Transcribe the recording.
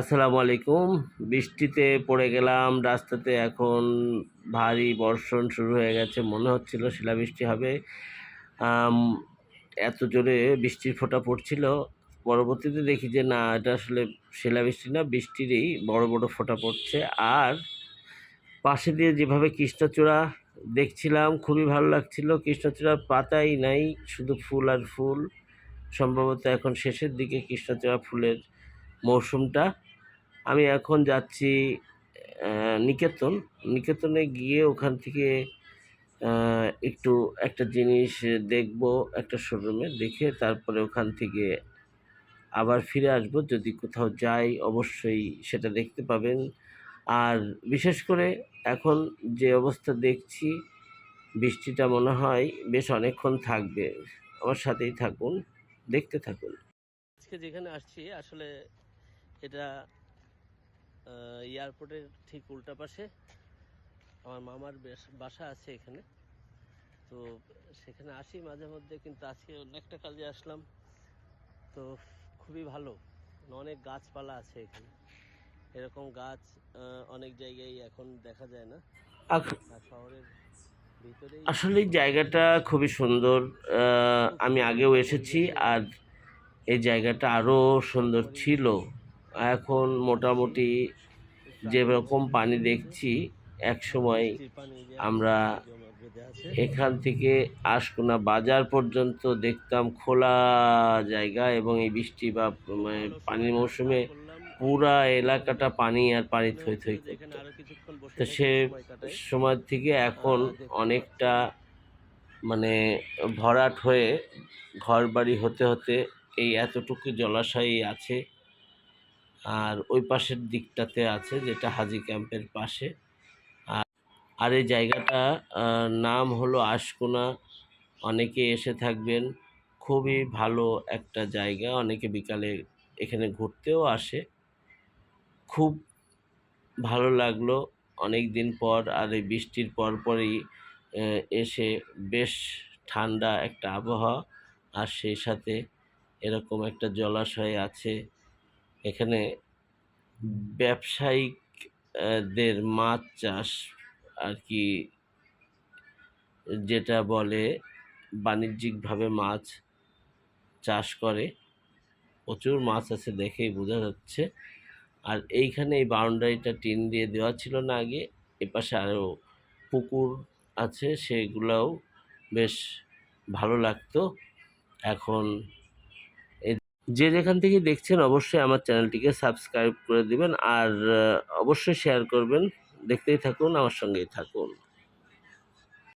আসসালামু আলাইকুম। বৃষ্টিতে পড়ে গেলাম, রাস্তাতে এখন ভারী বর্ষণ শুরু হয়ে গেছে, মনে হচ্ছিল শিলাবৃষ্টি হবে। এত জোরে বৃষ্টির ফোঁটা পড়ছিল। পরবর্তীতে দেখি যে না, এটা আসলে শিলাবৃষ্টি না, বৃষ্টিরই বড় বড় ফোঁটা পড়ছে। আর পাশে দিয়ে যেভাবে কৃষ্ণচূড়া দেখছিলাম, খুবই ভালো লাগছিল। কৃষ্ণচূড়ার পাতাই নাই, শুধু ফুল আর ফুল। সম্ভবত এখন শেষের দিকে কৃষ্ণচূড়া ফুলের মৌসুমটা আমি এখন যাচ্ছি নিকেতন। নিকেতনে গিয়ে ওখান থেকে একটু একটা জিনিস দেখব, একটা শোরুমে দেখে তারপরে ওখান থেকে আবার ফিরে আসব। যদি কোথাও যাই, অবশ্যই সেটা দেখতে পাবেন। আর বিশেষ করে এখন যে অবস্থা দেখছি, বৃষ্টিটা মনে হয় বেশ অনেকক্ষণ থাকবে। আমার সাথেই থাকুন, দেখতে থাকুন। আজকে যেখানে আসছি, আসলে এটা এয়ারপোর্টের ঠিক উল্টা পাশে। আমার মামার বেশ- বাসা আছে এখানে। তো সেখানে আসি মাঝে মধ্যে কিন্তু আজকে অন্য একটা কাজে আসলাম। তো খুবই ভালো। অনেক গাছপালা আছে এখানে। এরকম গাছ অনেক জায়গায় এখন দেখা যায় না। শহরের আসলে জায়গাটা খুবই সুন্দর। আমি আগেও এসেছি আর এই জায়গাটা আরও সুন্দর ছিল। এখন মোটামুটি যেরকম পানি দেখছি, এক সময় আমরা এখান থেকে আশকোনা বাজার পর্যন্ত দেখতাম খোলা জায়গা এবং এই বৃষ্টি বা মানে পানির মৌসুমে পুরা এলাকাটা পানি আর পানি থই থই করতো। তো সে সময় থেকে এখন অনেকটা মানে ভরাট হয়ে ঘর বাড়ি হতে হতে এই এতটুকু জলাশয়ই আছে। আর ওই পাশের দিকটাতে আছে, যেটা হাজি ক্যাম্পের পাশে। আর এই জায়গাটা নাম হলো আশকোনা। অনেকে এসে থাকবেন, খুবই ভালো একটা জায়গা। অনেকে বিকালে এখানে ঘুরতেও আসে। খুব ভালো লাগল অনেক দিন পর, আর এই বৃষ্টির পর পরই এসে বেশ ঠান্ডা একটা আবহাওয়া। আর সেই সাথে এরকম একটা জলাশয় আছে। এখানে ব্যবসায়িক দের মাছ চাষ আর কি যেটা বলে বাণিজ্যিকভাবে মাছ চাষ করে। প্রচুর মাছ আছে দেখেই বোঝা যাচ্ছে। আর এইখানে এই বাউন্ডারিটা টিন দিয়ে দেওয়া ছিল না আগে এপাশে আরও পুকুর আছে সেগুলোও বেশ ভালো লাগতো। এখন যে যেখান থেকে দেখছেন অবশ্যই আমার চ্যানেলটিকে সাবস্ক্রাইব করে দিবেন, আর অবশ্যই শেয়ার করবেন। দেখতেই থাকুন, আমার সঙ্গেই থাকুন।